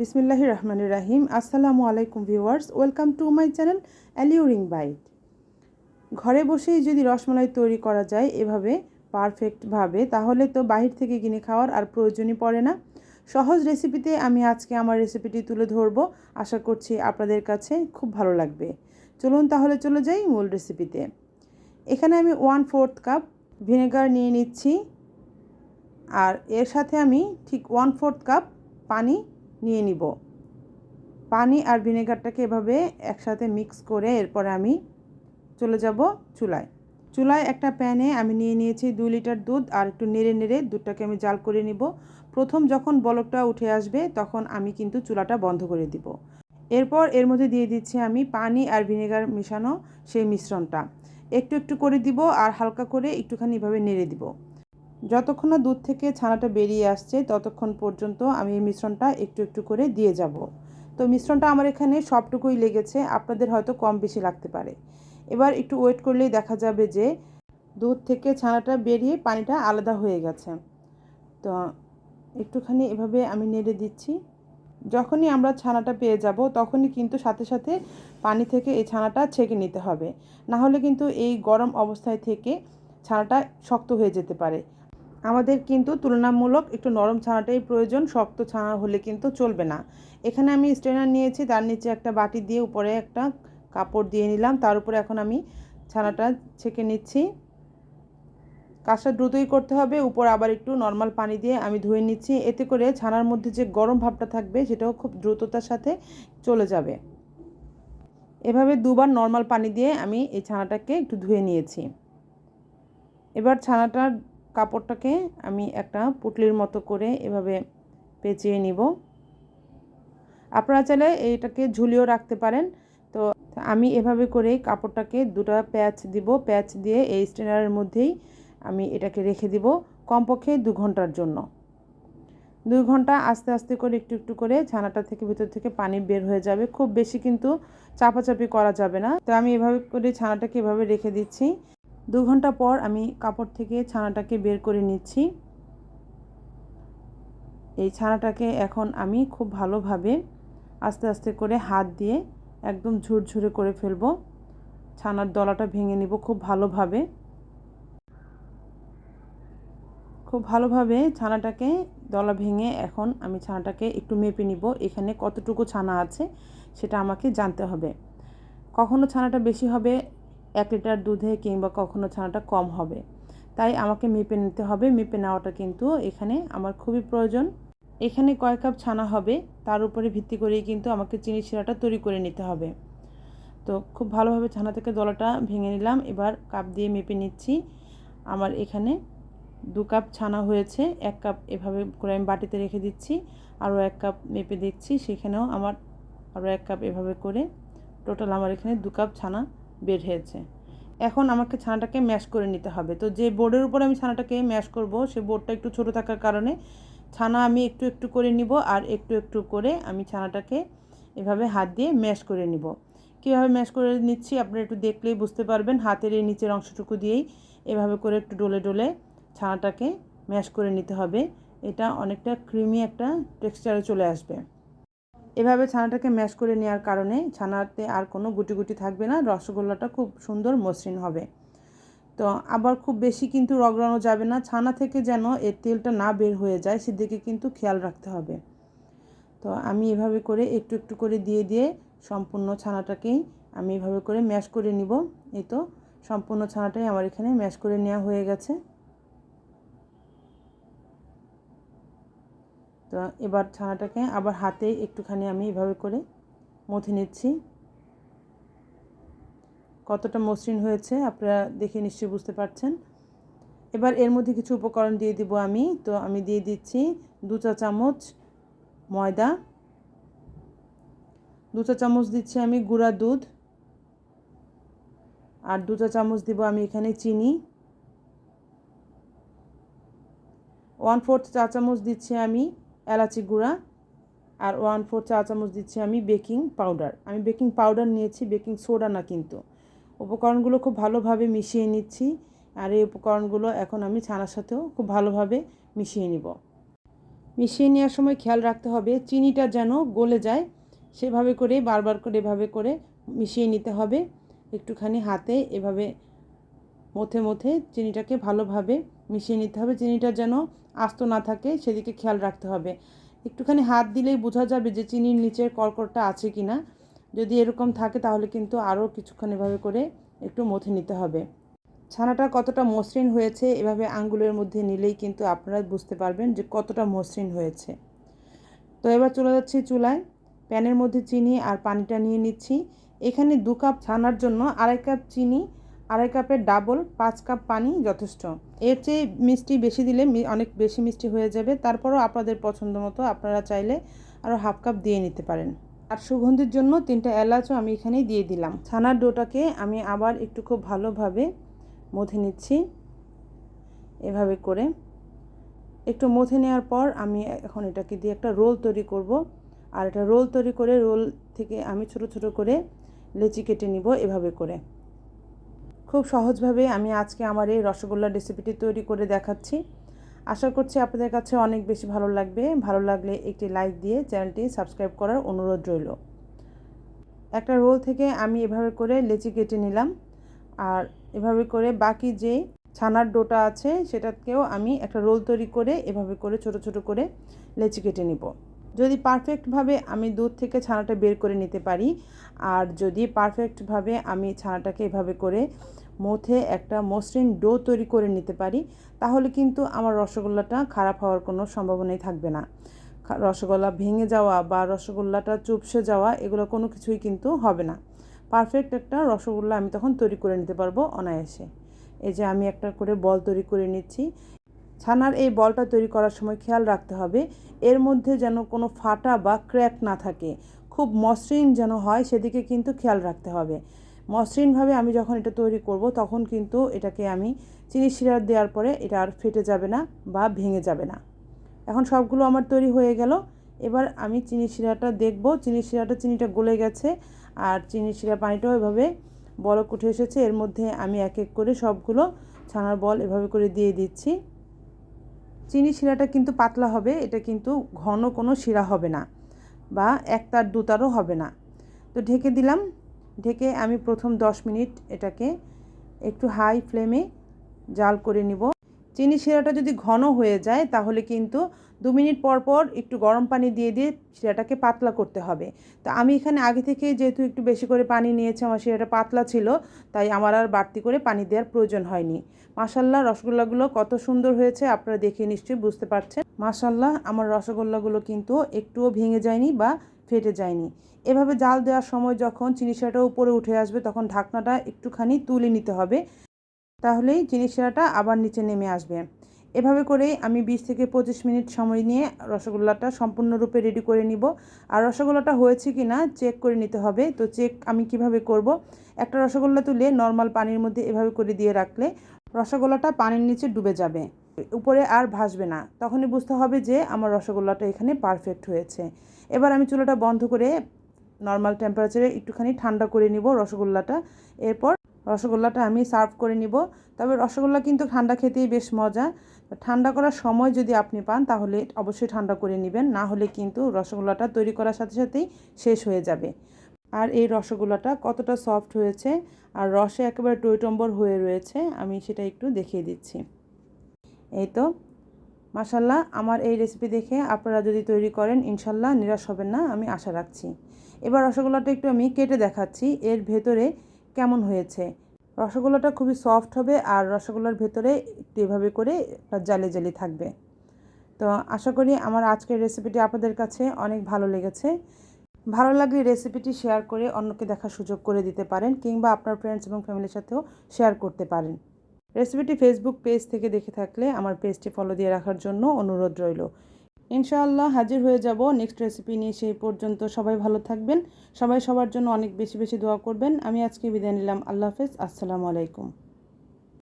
বিসমিল্লাহ রহমান রাহিম। আসসালামু আলাইকুম viewers, welcome to my channel alluring bite ঘরে বসেই যদি রসমালাই তৈরি করা যায় এভাবে পারফেক্টভাবে তাহলে তো বাহির থেকে কিনে খাওয়ার আর প্রয়োজনই পড়ে না। সহজ রেসিপিতে আমি আজকে আমার রেসিপিটি তুলে ধরবো। আশা করছি আপনাদের কাছে খুব ভালো লাগবে। চলুন তাহলে চলে যাই মূল রেসিপিতে এখানে আমি ওয়ান ফোর্থ কাপ ভিনেগার নিয়ে নিচ্ছি। আর এর সাথে আমি ঠিক ওয়ান ফোর্থ কাপ পানি নিয়ে নিব। পানি আর ভিনেগারটাকে এভাবে একসাথে মিক্স করে এরপরে আমি চলে যাব চুলায়। চুলায় একটা প্যানে আমি নিয়ে নিয়েছি দুই লিটার দুধ আর একটু নেড়ে নেড়ে দুধটাকে আমি জাল করে নিব। প্রথম যখন বলকটা উঠে আসবে তখন আমি কিন্তু চুলাটা বন্ধ করে দিব। এরপর এর মধ্যে দিয়ে দিচ্ছি আমি পানি আর ভিনেগার মেশানো সেই মিশ্রণটা। একটু একটু করে দিব আর হালকা করে একটুখানি এভাবে নেড়ে দিব। যতক্ষণ না দুধ থেকে ছানাটা বেরিয়ে আসছে, ততক্ষণ পর্যন্ত আমি এই মিশ্রণটা একটু একটু করে দিয়ে যাব। তো মিশ্রণটা আমার এখানে সবটুকুই লেগেছে, আপনাদের হয়তো কম বেশি লাগতে পারে। এবার একটু ওয়েট করলেই দেখা যাবে যে দুধ থেকে ছানাটা বেরিয়ে পানিটা আলাদা হয়ে গেছে। তো একটুখানি এভাবে আমি নেড়ে দিচ্ছি। যখনই আমরা ছানাটা পেয়ে যাব, তখনই কিন্তু সাথে সাথে পানি থেকে এই ছানাটা ছেঁকে নিতে হবে। না হলে কিন্তু এই গরম অবস্থায় থেকে ছানাটা শক্ত হয়ে যেতে পারে। আমাদের কিন্তু তুলনামূলক একটু নরম ছানাটাই প্রয়োজন, শক্ত ছানা হলে কিন্তু চলবে না। এখানে আমি স্ট্রেনার নিয়েছি, তার নিচে একটা বাটি দিয়ে উপরে একটা কাপড় দিয়ে নিলাম, তার উপরে এখন আমি ছানাটা ছেঁকে নিচ্ছি। কাজটা দ্রুতই করতে হবে, উপর আবার একটু নর্মাল পানি দিয়ে আমি ধুয়ে নিচ্ছি, এতে করে ছানার মধ্যে যে গরম ভাবটা থাকবে, সেটাও খুব দ্রুততার সাথে চলে যাবে। এভাবে দুবার নর্মাল পানি দিয়ে আমি এই ছানাটাকে একটু ধুয়ে নিয়েছি। এবার ছানাটার কাপড়টাকে আমি একটা পুটলির মতো করে এভাবে পেঁচিয়ে নিব। আপনারা চাইলে এইটাকে ঝুলিয়েও রাখতে পারেন। তো আমি এভাবে করে কাপড়টাকে দুটো প্যাচ দিব। প্যাচ দিয়ে এই স্টেনারের মধ্যেই আমি এটাকে রেখে দিব কমপক্ষে দু ঘণ্টার জন্য। দুই ঘণ্টা আস্তে আস্তে করে একটু একটু করে ছানাটা থেকে ভিতর থেকে পানি বের হয়ে যাবে। খুব বেশি কিন্তু চাপাচাপি করা যাবে না। তো আমি এভাবে করে ছানাটাকে এভাবে রেখে দিচ্ছি। দু ঘণ্টা পর আমি কাপড় থেকে ছানাটাকে বের করে নিচ্ছি। এই ছানাটাকে এখন আমি খুব ভালোভাবে আস্তে আস্তে করে হাত দিয়ে একদম ঝুরঝুরে করে ফেলব। ছানার দলাটা ভেঙে নিব খুব ভালোভাবে। খুব ভালোভাবে ছানাটাকে দলা ভেঙে এখন আমি ছানাটাকে একটু মেপে নিব, এখানে কতটুকু ছানা আছে সেটা আমাকে জানতে হবে। কখনো ছানাটা বেশি হবে এক লিটার দুধে কিংবা কখনো ছানাটা কম হবে। তাই আমাকে মেপে নিতে হবে। মেপে নেওয়াটা কিন্তু এখানে আমার খুবই প্রয়োজন। এখানে কয় কাপ ছানা হবে। তার উপরে ভিত্তি করেই কিন্তু আমাকে চিনি শিরাটা তৈরি করে নিতে হবে। তো খুব ভালোভাবে ছানা থেকে দলাটা ভেঙে নিলাম। এবার কাপ দিয়ে মেপে নিচ্ছি। আমার এখানে দু কাপ ছানা হয়েছে। এক কাপ এভাবে করে আমি বাটিতে রেখে দিচ্ছি। আরও এক কাপ মেপে দেখছি সেখানেও আমার আরও এক কাপ এভাবে করে টোটাল আমার এখানে দু কাপ ছানা বের হয়েছে। এখন আমাকে ছানাটাকে ম্যাশ করে নিতে হবে। তো যে বোর্ডের উপর আমি ছানাটাকে ম্যাশ করব, সে বোর্ডটা একটু ছোট থাকার কারণে ছানা আমি একটু একটু করে নিব আর একটু একটু করে আমি ছানাটাকে এভাবে হাত দিয়ে ম্যাশ করে নিব। কীভাবে ম্যাশ করে নিচ্ছি আপনারা একটু দেখলেই বুঝতে পারবেন। হাতের এই নিচের অংশটুকু দিয়েই এভাবে করে একটু ডলে ডলে ছানাটাকে ম্যাশ করে নিতে হবে। এটা অনেকটা ক্রিমি একটা টেক্সচারে চলে আসবে। এভাবে ছানাটাকে ম্যাশ করে নেওয়ার কারণে ছানাতে আর কোনো গুটি গুটি থাকবে না, রসগোল্লাটা খুব সুন্দর মসৃণ হবে। তো আবার খুব বেশি কিন্তু রগড়ানো যাবে না, ছানা থেকে যেন এর তেলটা না বের হয়ে যায় সেদিকে কিন্তু খেয়াল রাখতে হবে। তো আমি এভাবে করে একটু একটু করে দিয়ে দিয়ে সম্পূর্ণ ছানাটাকেই আমি এভাবে করে ম্যাশ করে নিব। এই তো, সম্পূর্ণ ছানাটাই আমার এখানে ম্যাশ করে নেওয়া হয়ে গেছে। তো এবার ছানাটাকে আবার হাতে একটুখানি আমি এভাবে করে মথে নিচ্ছি। কতটা মসৃণ হয়েছে আপনারা দেখে নিশ্চয়ই বুঝতে পারছেন। এবার এর মধ্যে কিছু উপকরণ দিয়ে দিব আমি। তো আমি দিয়ে দিচ্ছি দু চা চামচ ময়দা। দু চা চামচ দিচ্ছি আমি গুঁড়া দুধ। আর দু চা চামচ দিব আমি এখানে চিনি। ওয়ান ফোর্থ চা চামচ দিচ্ছি আমি এলাচি গুঁড়া আর ওয়ান ফোর চা চামচ দিচ্ছি আমি বেকিং পাউডার আমি বেকিং পাউডার নিয়েছি বেকিং সোডা না কিন্তু। উপকরণগুলো খুব ভালোভাবে মিশিয়ে নিচ্ছি আর এই উপকরণগুলো এখন আমি ছানার সাথেও খুব ভালোভাবে মিশিয়ে নিব। মিশিয়ে নেওয়ার সময় খেয়াল রাখতে হবে চিনিটা যেন গলে যায়, সেভাবে করে, বারবার করে এভাবে করে মিশিয়ে নিতে হবে। একটুখানি হাতে এভাবে মথে মথে চিনিটাকে ভালোভাবে মিশিয়ে নিতে হবে। চিনিটা যেন আস্ত না থাকে, সেদিকে খেয়াল রাখতে হবে। একটুখানি হাত দিলেই বোঝা যাবে যে চিনির নিচের কড়কড়টা আছে কি না যদি এরকম থাকে তাহলে কিন্তু আরও কিছুক্ষণ এভাবে করে একটু মথে নিতে হবে। ছানাটা কতটা মসৃণ হয়েছে এভাবে আঙ্গুলের মধ্যে নিলেই কিন্তু আপনারা বুঝতে পারবেন যে কতটা মসৃণ হয়েছে। তো এবার চলে যাচ্ছি চুলায়। প্যানের মধ্যে চিনি আর পানিটা নিয়ে নিচ্ছি। এখানে দু কাপ ছানার জন্য আড়াই কাপ চিনি আড়াই কাপের ডাবল, পাঁচ কাপ পানি যথেষ্ট। এর চেয়ে মিষ্টি বেশি দিলে অনেক বেশি মিষ্টি হয়ে যাবে। তারপরও আপনাদের পছন্দ মতো আপনারা চাইলে আরও হাফ কাপ দিয়ে নিতে পারেন। আর সুগন্ধির জন্য তিনটা এলাচও আমি এখানেই দিয়ে দিলাম। ছানার ডোটাকে আমি আবার একটু খুব ভালোভাবে মথে নিচ্ছি। এভাবে করে। একটু মথে নেওয়ার পর আমি এখন এটাকে দিয়ে একটা রোল তৈরি করব। আর এটা রোল তৈরি করে রোল থেকে আমি ছোট ছোট করে লেচি কেটে নিব এভাবে করে। খুব সহজভাবে আমি আজকে আমার এই রসগোল্লার রেসিপিটি তৈরি করে দেখাচ্ছি। আশা করছি আপনাদের কাছে অনেক বেশি ভালো লাগবে। ভালো লাগলে একটি লাইক দিয়ে চ্যানেলটি সাবস্ক্রাইব করার অনুরোধ রইল। একটা রোল থেকে আমি এভাবে করে লেচি কেটে নিলাম। আর এভাবে করে বাকি যে ছানার ডোটা আছে, সেটাকেও আমি একটা রোল তৈরি করে এভাবে করে ছোট ছোট করে লেচি কেটে নিব। যদি পারফেক্টভাবে আমি দুধ থেকে ছানাটা বের করে নিতে পারি, আর যদি পারফেক্টভাবে আমি ছানাটাকে এভাবে করে মথে একটা মসৃণ ডো তৈরি করে নিতে পারি, তাহলে কিন্তু আমার রসগোল্লাটা খারাপ হওয়ার কোনো সম্ভাবনাই থাকবে না। রসগোল্লা ভেঙে যাওয়া বা রসগোল্লাটা চুপসে যাওয়া, এগুলো কোনো কিছুই কিন্তু হবে না। পারফেক্ট একটা রসগোল্লা আমি তখন তৈরি করে নিতে পারব অনায়াসে। এই যে আমি একটা করে বল তৈরি করে নিচ্ছি ছানার এই বলটা তৈরি করার সময় খেয়াল রাখতে হবে। এর মধ্যে যেন কোনো ফাটা বা ক্র্যাক না থাকে। খুব মসৃণ যেন হয় সেদিকে কিন্তু খেয়াল রাখতে হবে। মসৃণভাবে আমি যখন এটা তৈরি করব, তখন কিন্তু এটাকে আমি চিনি শিরার দেওয়ার পরে এটা আর ফেটে যাবে না বা ভেঙে যাবে না। এখন সবগুলো আমার তৈরি হয়ে গেল। এবার আমি চিনি শিরাটা দেখব। চিনি শিরাটা, চিনিটা গলে গেছে আর চিনি শিরা পানিটাও এভাবে বলক উঠে এসেছে। এর মধ্যে আমি এক এক করে সবগুলো ছানার বল এভাবে করে দিয়ে দিচ্ছি। চিনি শিরাটা কিন্তু পাতলা হবে, এটা কিন্তু ঘন কোনো শিরা হবে না বা একতার দুতারও হবে না। তো ঢেকে দিলাম, ঢেকে আমি প্রথম দশ মিনিট এটাকে একটু হাই ফ্লেমে জাল করে নিব। চিনি শিরাটা যদি ঘন হয়ে যায় তাহলে কিন্তু দু মিনিট পর পর একটু গরম পানি দিয়ে দিয়ে শিরাটাকে পাতলা করতে হবে। তো আমি এখানে আগে থেকে যেহেতু একটু বেশি করে পানি নিয়েছি, আমার শিরাটা পাতলা ছিল, তাই আমার আর বাড়তি করে পানি দেওয়ার প্রয়োজন হয়নি। মাসাল্লাহ রসগোল্লাগুলো কত সুন্দর হয়েছে, আপনারা দেখে নিশ্চয়ই বুঝতে পারছেন। মাসাল্লাহ আমার রসগোল্লাগুলো কিন্তু একটুও ভেঙে যায়নি বা ফেটে যায়নি। এভাবে জাল দেওয়ার সময় যখন চিনি শিরাটা উপরে উঠে আসবে, তখন ঢাকনাটা একটুখানি তুলে নিতে হবে। তাহলেই চিনি শিরাটা আবার নিচে নেমে আসবে। এভাবে করেই আমি বিশ থেকে পঁচিশ মিনিট সময় নিয়ে রসগোল্লাটা সম্পূর্ণরূপে রেডি করে নিব। আর রসগোল্লাটা হয়েছে কি না চেক করে নিতে হবে। তো চেক আমি কীভাবে করব? একটা রসগোল্লা তুলে নর্মাল পানির মধ্যে এভাবে করে দিয়ে রাখলে রসগোল্লাটা পানির নিচে ডুবে যাবে। উপরে আর ভাসবে না। তখনই বুঝতে হবে যে আমার রসগোল্লাটা এখানে পারফেক্ট হয়েছে। এবার আমি চুলাটা বন্ধ করে নর্মাল টেম্পারেচারে একটুখানি ঠান্ডা করে নিব রসগোল্লাটা। এরপর রসগোল্লাটা আমি সার্ভ করে নিব। তবে রসগোল্লা কিন্তু ঠান্ডা খেতেই বেশ মজা। ঠান্ডা করার সময় যদি আপনি পান, তাহলে অবশ্যই ঠান্ডা করে নেবেন। না হলে কিন্তু রসগোল্লাটা তৈরি করার সাথে সাথেই শেষ হয়ে যাবে। আর এই রসগোল্লাটা কতটা সফট হয়েছে আর রসে একেবারে টইটম্বর হয়ে রয়েছে, আমি সেটা একটু দেখিয়ে দিচ্ছি। এই তো মাসাল্লাহ আমার এই রেসিপি দেখে আপনারা যদি তৈরি করেন ইনশাল্লাহ নিরাশ হবেন না, আমি আশা রাখছি। এবার রসগোল্লাটা একটু আমি কেটে দেখাচ্ছি, এর ভেতরে কেমন হয়েছে। রসগোল্লাটা খুবই সফট হবে আর রসগোল্লার ভেতরে একটু এভাবে করে জালি জালি থাকবে। তো আশা করি আমার আজকের রেসিপিটি আপনাদের কাছে অনেক ভালো লেগেছে। ভালো লাগলে রেসিপিটি শেয়ার করে অন্যকে দেখার সুযোগ করে দিতে পারেন কিংবা আপনার ফ্রেন্ডস এবং ফ্যামিলির সাথেও শেয়ার করতে পারেন। রেসিপিটি ফেসবুক পেজ থেকে দেখে থাকলে আমার পেজটি ফলো দিয়ে রাখার জন্য অনুরোধ রইল। ইনশাআল্লাহ হাজির হয়ে যাব নেক্সট রেসিপি নিয়ে, সেই পর্যন্ত সবাই ভালো থাকবেন। সবাই সবার জন্য অনেক বেশি বেশি দোয়া করবেন। আমি আজকে বিদায় নিলাম। আল্লাহ হাফেজ। আসসালামু আলাইকুম।